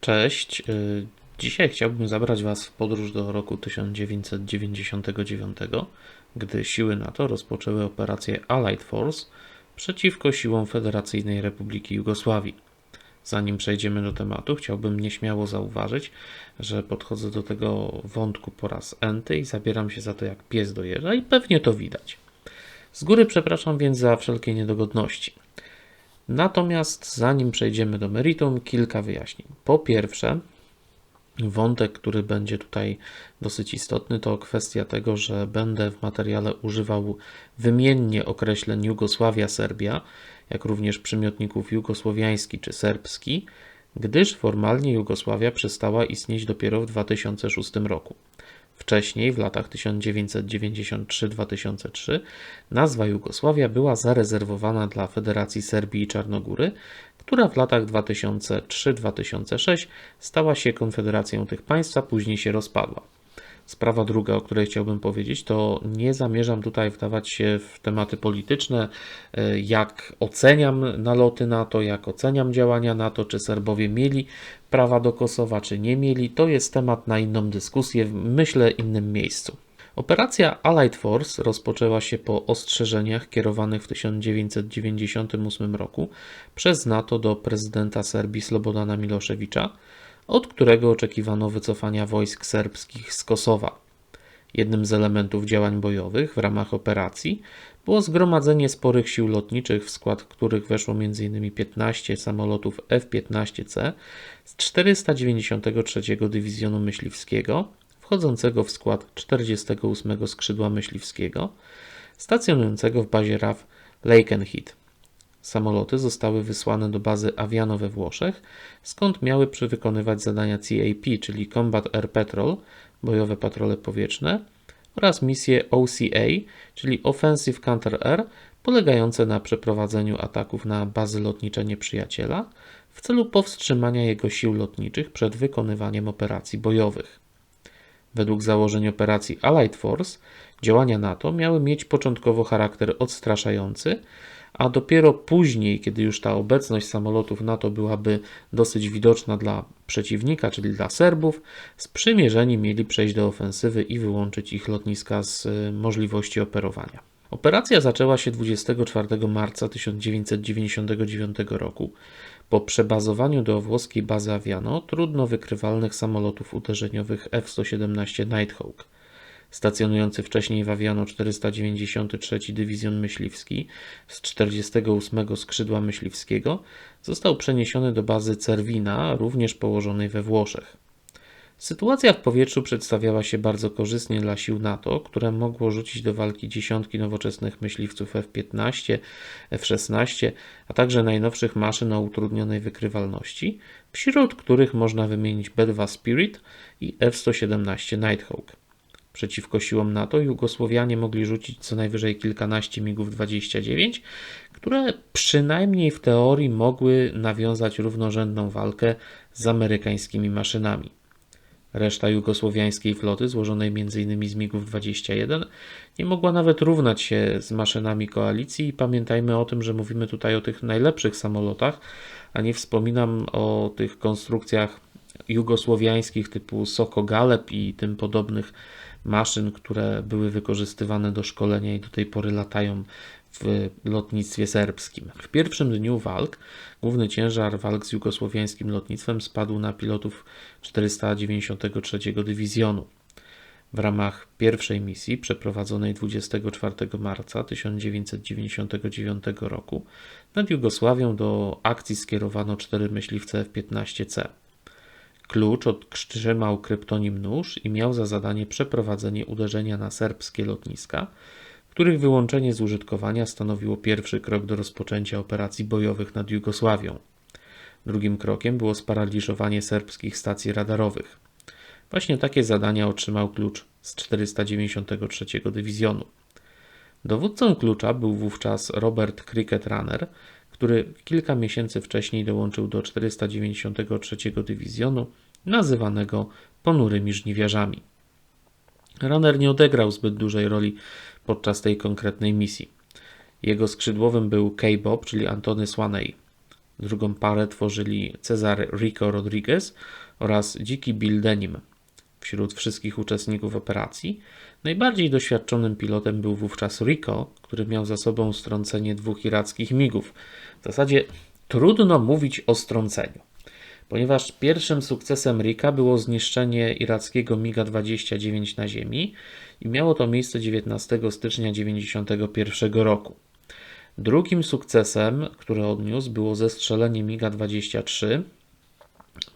Cześć. y, Dzisiaj chciałbym zabrać Was w podróż do roku 1999, gdy siły NATO rozpoczęły operację Allied Force przeciwko siłom Federacyjnej Republiki Jugosławii. Zanim przejdziemy do tematu, chciałbym nieśmiało zauważyć, że podchodzę do tego wątku po raz enty i zabieram się za to jak pies do jeża i pewnie to widać. Z góry przepraszam więc za wszelkie niedogodności. Natomiast zanim przejdziemy do meritum, kilka wyjaśnień. Po pierwsze, wątek, który będzie tutaj dosyć istotny, to kwestia tego, że będę w materiale używał wymiennie określeń Jugosławia, Serbia, jak również przymiotników jugosłowiański czy serbski, gdyż formalnie Jugosławia przestała istnieć dopiero w 2006 roku. Wcześniej, w latach 1993-2003, nazwa Jugosławia była zarezerwowana dla Federacji Serbii i Czarnogóry, która w latach 2003-2006 stała się konfederacją tych państw, a później się rozpadła. Sprawa druga, o której chciałbym powiedzieć, to nie zamierzam tutaj wdawać się w tematy polityczne, e, jak oceniam naloty NATO, jak oceniam działania NATO, czy Serbowie mieli prawa do Kosowa, czy nie mieli. To jest temat na inną dyskusję, myślę innym miejscu. Operacja Allied Force rozpoczęła się po ostrzeżeniach kierowanych w 1998 roku przez NATO do prezydenta Serbii Slobodana Miloszewicza, od którego oczekiwano wycofania wojsk serbskich z Kosowa. Jednym z elementów działań bojowych w ramach operacji było zgromadzenie sporych sił lotniczych, w skład których weszło m.in. 15 samolotów F-15C z 493 Dywizjonu Myśliwskiego, wchodzącego w skład 48 Skrzydła Myśliwskiego, stacjonującego w bazie RAF Lakenheath. Samoloty zostały wysłane do bazy Aviano we Włoszech, skąd miały przy wykonywać zadania CAP, czyli Combat Air Patrol, bojowe patrole powietrzne, oraz misje OCA, czyli Offensive Counter Air, polegające na przeprowadzeniu ataków na bazy lotnicze nieprzyjaciela w celu powstrzymania jego sił lotniczych przed wykonywaniem operacji bojowych. Według założeń operacji Allied Force działania NATO miały mieć początkowo charakter odstraszający, a dopiero później, kiedy już ta obecność samolotów NATO byłaby dosyć widoczna dla przeciwnika, czyli dla Serbów, sprzymierzeni mieli przejść do ofensywy i wyłączyć ich lotniska z y, możliwości operowania. Operacja zaczęła się 24 marca 1999 roku po przebazowaniu do włoskiej bazy Aviano trudno wykrywalnych samolotów uderzeniowych F-117 Nighthawk. Stacjonujący wcześniej w Aviano 493 Dywizjon Myśliwski z 48 Skrzydła Myśliwskiego został przeniesiony do bazy Cervina, również położonej we Włoszech. Sytuacja w powietrzu przedstawiała się bardzo korzystnie dla sił NATO, które mogło rzucić do walki dziesiątki nowoczesnych myśliwców F-15, F-16, a także najnowszych maszyn o utrudnionej wykrywalności, wśród których można wymienić B-2 Spirit i F-117 Nighthawk. Przeciwko siłom NATO Jugosłowianie mogli rzucić co najwyżej kilkanaście MiGów 29, które przynajmniej w teorii mogły nawiązać równorzędną walkę z amerykańskimi maszynami. Reszta jugosłowiańskiej floty, złożonej m.in. z MiGów 21, nie mogła nawet równać się z maszynami koalicji i pamiętajmy o tym, że mówimy tutaj o tych najlepszych samolotach, a nie wspominam o tych konstrukcjach jugosłowiańskich typu Soko Galeb i tym podobnych maszyn, które były wykorzystywane do szkolenia i do tej pory latają w lotnictwie serbskim. W pierwszym dniu walk główny ciężar walk z jugosłowiańskim lotnictwem spadł na pilotów 493 Dywizjonu. W ramach pierwszej misji, przeprowadzonej 24 marca 1999 roku, nad Jugosławią do akcji skierowano cztery myśliwce F-15C. Klucz otrzymał kryptonim nóż i miał za zadanie przeprowadzenie uderzenia na serbskie lotniska, których wyłączenie z użytkowania stanowiło pierwszy krok do rozpoczęcia operacji bojowych nad Jugosławią. Drugim krokiem było sparaliżowanie serbskich stacji radarowych. Właśnie takie zadania otrzymał klucz z 493 Dywizjonu. Dowódcą klucza był wówczas Robert Cricket Runner, który kilka miesięcy wcześniej dołączył do 493 Dywizjonu, nazywanego ponurymi żniwiarzami. Runner nie odegrał zbyt dużej roli podczas tej konkretnej misji. Jego skrzydłowym był K-Bob, czyli Antony Swaney. Drugą parę tworzyli Cezary Rico Rodriguez oraz Dziki Bill Denim. Wśród wszystkich uczestników operacji najbardziej doświadczonym pilotem był wówczas Rico, który miał za sobą strącenie dwóch irackich migów. W zasadzie trudno mówić o strąceniu, ponieważ pierwszym sukcesem Rika było zniszczenie irackiego MiGa-29 na ziemi i miało to miejsce 19 stycznia 1991 roku. Drugim sukcesem, który odniósł, było zestrzelenie MiGa-23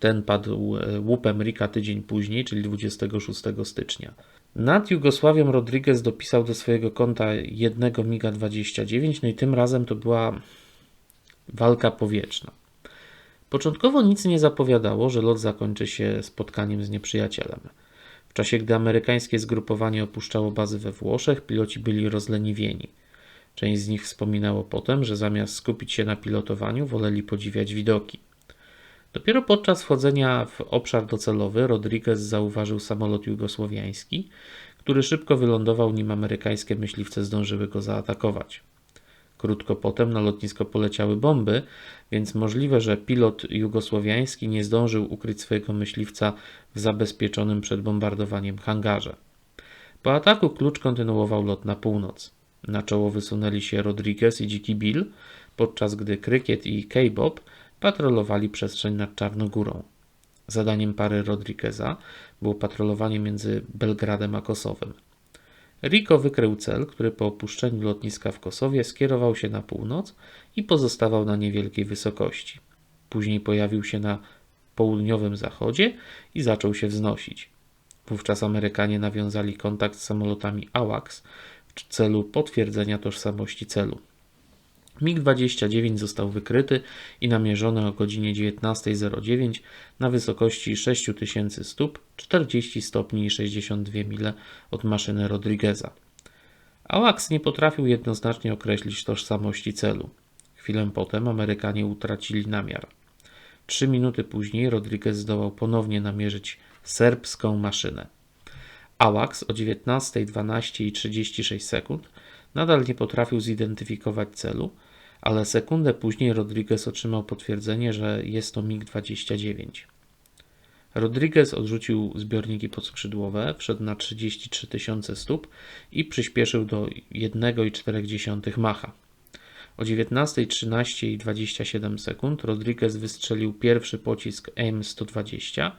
ten padł e, łupem Rika tydzień później, czyli 26 stycznia. Nad Jugosławią Rodriguez dopisał do swojego konta jednego MiGa-29, no i tym razem to była walka powietrzna. Początkowo nic nie zapowiadało, że lot zakończy się spotkaniem z nieprzyjacielem. W czasie, gdy amerykańskie zgrupowanie opuszczało bazy we Włoszech, piloci byli rozleniwieni. Część z nich wspominało potem, że zamiast skupić się na pilotowaniu, woleli podziwiać widoki. Dopiero podczas wchodzenia w obszar docelowy Rodriguez zauważył samolot jugosłowiański, który szybko wylądował, nim amerykańskie myśliwce zdążyły go zaatakować. Krótko potem na lotnisko poleciały bomby, więc możliwe, że pilot jugosłowiański nie zdążył ukryć swojego myśliwca w zabezpieczonym przed bombardowaniem hangarze. Po ataku klucz kontynuował lot na północ. Na czoło wysunęli się Rodriguez i Dziki Bill, podczas gdy Krykiet i K-Bob patrolowali przestrzeń nad Czarnogórą. Zadaniem pary Rodrigueza było patrolowanie między Belgradem a Kosowem. Rico wykrył cel, który po opuszczeniu lotniska w Kosowie skierował się na północ i pozostawał na niewielkiej wysokości. Później pojawił się na południowym zachodzie i zaczął się wznosić. Wówczas Amerykanie nawiązali kontakt z samolotami AWACS w celu potwierdzenia tożsamości celu. MiG-29 został wykryty i namierzony o godzinie 19.09 na wysokości 6000 stóp, 40 stopni i 62 mile od maszyny Rodrigueza. AWACS nie potrafił jednoznacznie określić tożsamości celu. Chwilę potem Amerykanie utracili namiar. Trzy minuty później Rodriguez zdołał ponownie namierzyć serbską maszynę. AWACS o 19.12 i 36 sekund nadal nie potrafił zidentyfikować celu, ale sekundę później Rodriguez otrzymał potwierdzenie, że jest to MiG-29. Rodriguez odrzucił zbiorniki podskrzydłowe, wszedł na 33 tysiące stóp i przyspieszył do 1,4 Macha. O 19.13 i 27 sekund Rodriguez wystrzelił pierwszy pocisk M120,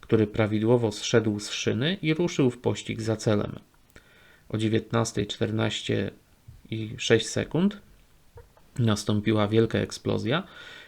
który prawidłowo zszedł z szyny i ruszył w pościg za celem. O 19.14 i 6 sekund nastąpiła wielka eksplozja,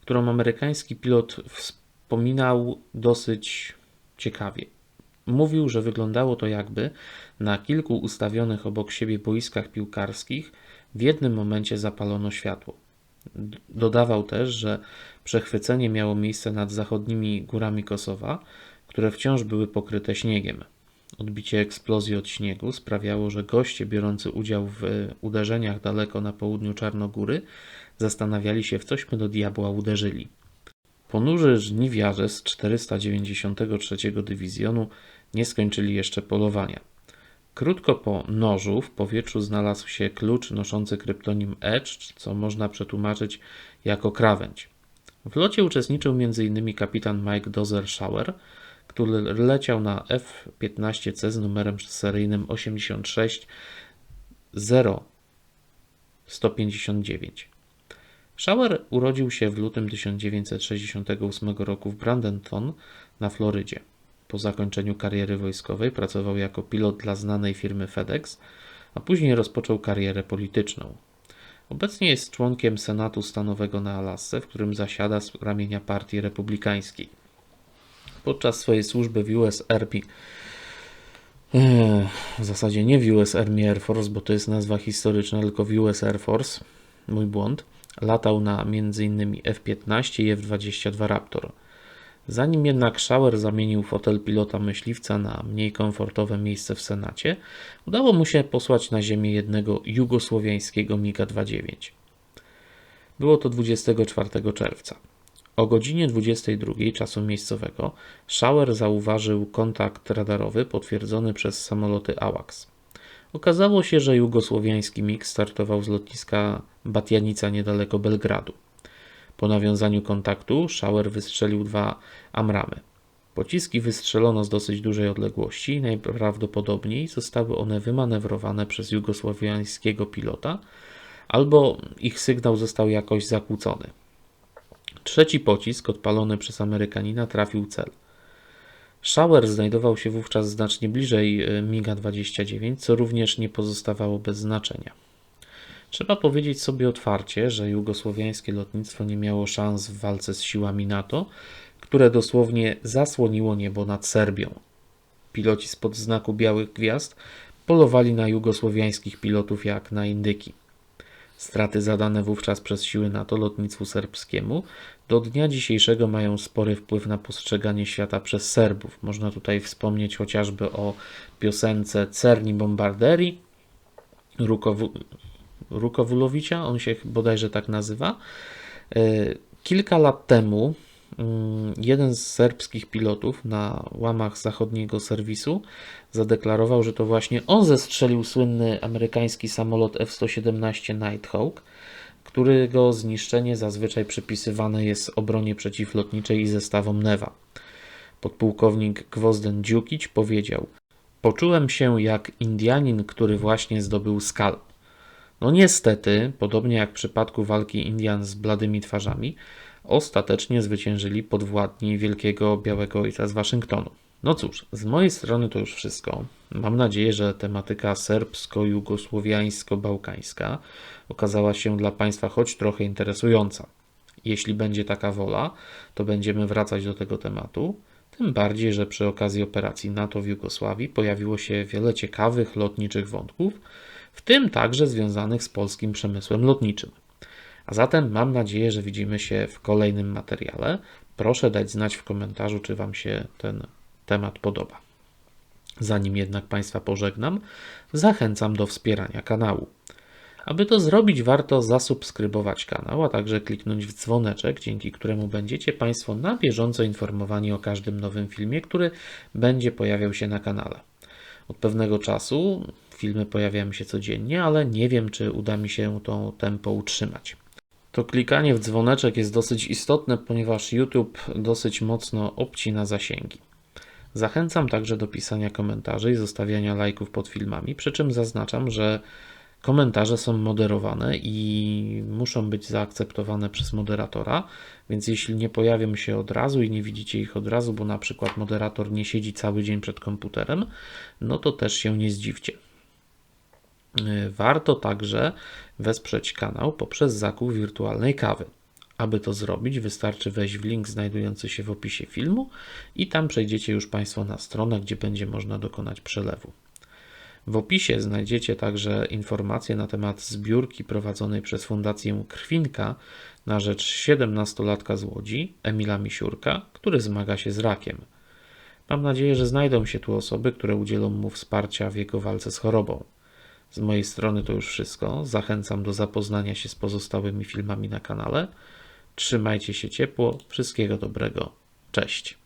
którą amerykański pilot wspominał dosyć ciekawie. Mówił, że wyglądało to jakby na kilku ustawionych obok siebie boiskach piłkarskich w jednym momencie zapalono światło. Dodawał też, że przechwycenie miało miejsce nad zachodnimi górami Kosowa, które wciąż były pokryte śniegiem. Odbicie eksplozji od śniegu sprawiało, że goście biorący udział w uderzeniach daleko na południu Czarnogóry zastanawiali się, w cośmy do diabła uderzyli. Ponurzy żniwiarze z 493 Dywizjonu nie skończyli jeszcze polowania. Krótko po nożu w powietrzu znalazł się klucz noszący kryptonim Edge, co można przetłumaczyć jako krawędź. W locie uczestniczył m.in. kapitan Mike Dozer-Schauer, który leciał na F-15C z numerem seryjnym 86 159. Schauer urodził się w lutym 1968 roku w Bradenton na Florydzie. Po zakończeniu kariery wojskowej pracował jako pilot dla znanej firmy FedEx, a później rozpoczął karierę polityczną. Obecnie jest członkiem Senatu Stanowego na Alasce, w którym zasiada z ramienia Partii Republikańskiej podczas swojej służby w US Army, w zasadzie nie w US Army Air Force, bo to jest nazwa historyczna, tylko w US Air Force, mój błąd, latał na m.in. F-15 i F-22 Raptor. Zanim jednak Schauer zamienił fotel pilota myśliwca na mniej komfortowe miejsce w Senacie, udało mu się posłać na ziemię jednego jugosłowiańskiego MiGa-29. Było to 24 czerwca. O godzinie 22 czasu miejscowego Schauer zauważył kontakt radarowy potwierdzony przez samoloty AWACS. Okazało się, że jugosłowiański MiG startował z lotniska Batianica niedaleko Belgradu. Po nawiązaniu kontaktu Schauer wystrzelił dwa Amramy. Pociski wystrzelono z dosyć dużej odległości i najprawdopodobniej zostały one wymanewrowane przez jugosłowiańskiego pilota, albo ich sygnał został jakoś zakłócony. Trzeci pocisk, odpalony przez Amerykanina, trafił cel. Schauer znajdował się wówczas znacznie bliżej e, MiGa-29, co również nie pozostawało bez znaczenia. Trzeba powiedzieć sobie otwarcie, że jugosłowiańskie lotnictwo nie miało szans w walce z siłami NATO, które dosłownie zasłoniło niebo nad Serbią. Piloci spod znaku białych gwiazd polowali na jugosłowiańskich pilotów jak na indyki. Straty zadane wówczas przez siły NATO lotnictwu serbskiemu do dnia dzisiejszego mają spory wpływ na postrzeganie świata przez Serbów. Można tutaj wspomnieć chociażby o piosence Cerni Bombarderi Rukowu, Rukowulowicza, on się bodajże tak nazywa. E, kilka lat temu jeden z serbskich pilotów na łamach zachodniego serwisu zadeklarował, że to właśnie on zestrzelił słynny amerykański samolot F-117 Nighthawk, którego zniszczenie zazwyczaj przypisywane jest obronie przeciwlotniczej i zestawom NEWA. Podpułkownik Gwozden Dziukić powiedział: Poczułem się jak Indianin, który właśnie zdobył skalp. No niestety, podobnie jak w przypadku walki Indian z bladymi twarzami, ostatecznie zwyciężyli podwładni Wielkiego Białego Ojca z Waszyngtonu. No cóż, z mojej strony to już wszystko. Mam nadzieję, że tematyka serbsko-jugosłowiańsko-bałkańska okazała się dla Państwa choć trochę interesująca. Jeśli będzie taka wola, to będziemy wracać do tego tematu. Tym bardziej, że przy okazji operacji NATO w Jugosławii pojawiło się wiele ciekawych lotniczych wątków, w tym także związanych z polskim przemysłem lotniczym. A zatem mam nadzieję, że widzimy się w kolejnym materiale. Proszę dać znać w komentarzu, czy Wam się ten temat podoba. Zanim jednak Państwa pożegnam, zachęcam do wspierania kanału. Aby to zrobić, warto zasubskrybować kanał, a także kliknąć w dzwoneczek, dzięki któremu będziecie Państwo na bieżąco informowani o każdym nowym filmie, który będzie pojawiał się na kanale. Od pewnego czasu filmy pojawiają się codziennie, ale nie wiem, czy uda mi się to tempo utrzymać. To klikanie w dzwoneczek jest dosyć istotne, ponieważ YouTube dosyć mocno obcina zasięgi. Zachęcam także do pisania komentarzy i zostawiania lajków pod filmami, przy czym zaznaczam, że komentarze są moderowane i muszą być zaakceptowane przez moderatora, więc jeśli nie pojawią się od razu i nie widzicie ich od razu, bo na przykład moderator nie siedzi cały dzień przed komputerem, no to też się nie zdziwcie. Warto także wesprzeć kanał poprzez zakup wirtualnej kawy. Aby to zrobić, wystarczy wejść w link znajdujący się w opisie filmu i tam przejdziecie już Państwo na stronę, gdzie będzie można dokonać przelewu. W opisie znajdziecie także informacje na temat zbiórki prowadzonej przez Fundację Krwinka na rzecz 17-latka z Łodzi, Emila Misiurka, który zmaga się z rakiem. Mam nadzieję, że znajdą się tu osoby, które udzielą mu wsparcia w jego walce z chorobą. Z mojej strony to już wszystko. Zachęcam do zapoznania się z pozostałymi filmami na kanale. Trzymajcie się ciepło. Wszystkiego dobrego. Cześć.